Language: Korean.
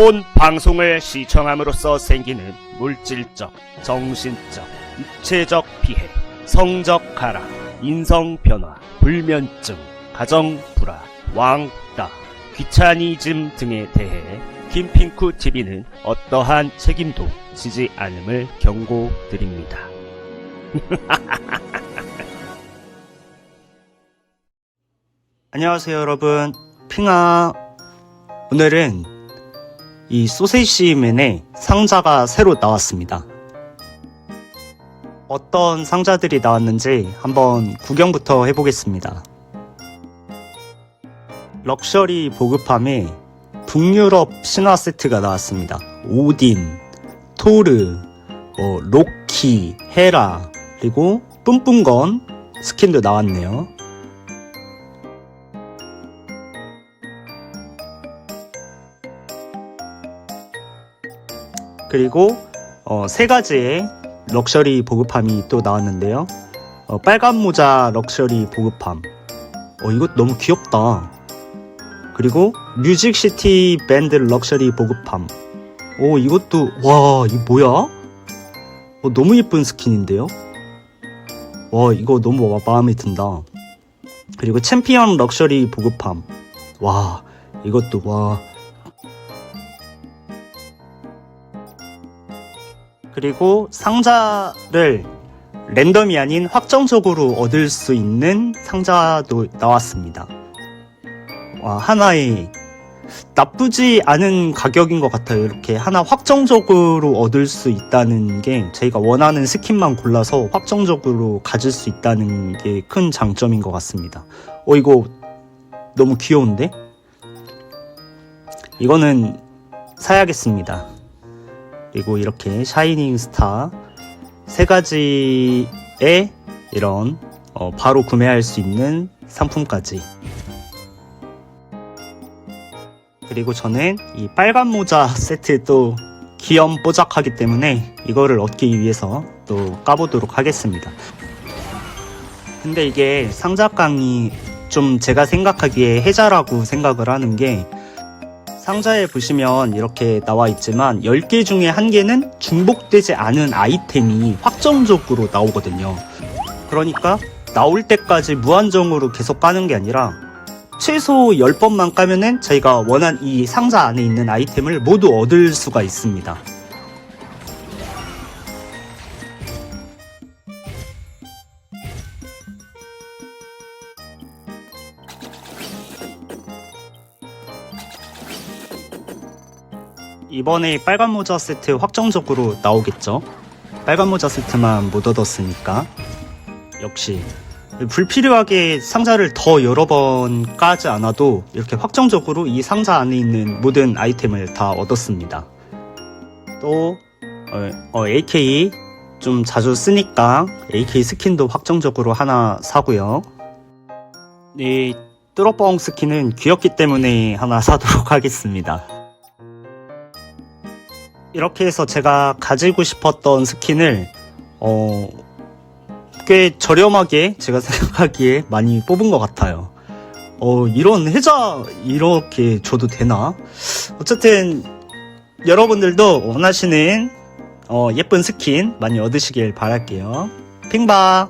본 방송을 시청함으로써 생기는 물질적, 정신적, 육체적 피해, 성적 가락, 인성 변화, 불면증, 가정 불화, 왕따, 귀차니즘 등에 대해 김핑쿠 TV는 어떠한 책임도 지지 않음을 경고드립니다. 안녕하세요 여러분 핑아 오늘은 이 소세지맨의 상자가 새로 나왔습니다. 어떤 상자들이 나왔는지 한번 구경부터 해보겠습니다. 럭셔리 보급함에 북유럽 신화 세트가 나왔습니다. 오딘, 토르, 뭐 로키, 헤라 그리고 뿜뿜건 스킨도 나왔네요 그리고 어, 세 가지의 럭셔리 보급함이 또 나왔는데요. 어, 빨간 모자 럭셔리 보급함. 어, 이거 너무 귀엽다. 그리고 뮤직시티 밴드 럭셔리 보급함. 오, 이것도, 와, 이 뭐야? 어, 너무 예쁜 스킨인데요? 와, 이거 너무 마- 마음에 든다. 그리고 챔피언 럭셔리 보급함. 와, 이것도, 와, 그리고 상자를 랜덤이 아닌 확정적으로 얻을 수 있는 상자도 나왔습니다. 와, 하나에 나쁘지 않은 가격인 것 같아요. 이렇게 하나 확정적으로 얻을 수 있다는 게 저희가 원하는 스킨만 골라서 확정적으로 가질 수 있다는 게 큰 장점인 것 같습니다. 어, 이거 너무 귀여운데? 이거는 사야겠습니다. 그리고 이렇게 샤이닝 스타 세 가지의 이런 어, 바로 구매할 수 있는 상품까지. 그리고 저는 이 빨간 모자 세트 또 귀염 뽀짝하기 때문에 이거를 얻기 위해서 또 까보도록 하겠습니다. 근데 이게 상자깡이 좀 제가 생각하기에 해자라고 생각을 하는 게 상자에 보시면 이렇게 나와 있지만 10개 중에 1개는 중복되지 않은 아이템이 확정적으로 나오거든요. 그러니까 나올 때까지 무한정으로 계속 까는 게 아니라 최소 10번만 까면은 저희가 원한 이 상자 안에 있는 아이템을 모두 얻을 수가 있습니다. 이번에 빨간 모자 세트 확정적으로 나오겠죠? 빨간 모자 세트만 못 얻었으니까. 역시 불필요하게 상자를 더 여러 번 까지 않아도 이렇게 확정적으로 이 상자 안에 있는 모든 아이템을 다 얻었습니다. 또 어, 어, AK 좀 자주 쓰니까 AK 스킨도 확정적으로 하나 사고요. 이 뚜러뻥 스킨은 귀엽기 때문에 하나 사도록 하겠습니다. 이렇게 해서 제가 가지고 싶었던 스킨을 어, 꽤 저렴하게 제가 생각하기에 많이 뽑은 것 같아요. 어, 이런 해자 이렇게 줘도 되나? 어쨌든 여러분들도 원하시는 어, 예쁜 스킨 많이 얻으시길 바랄게요. 핑바!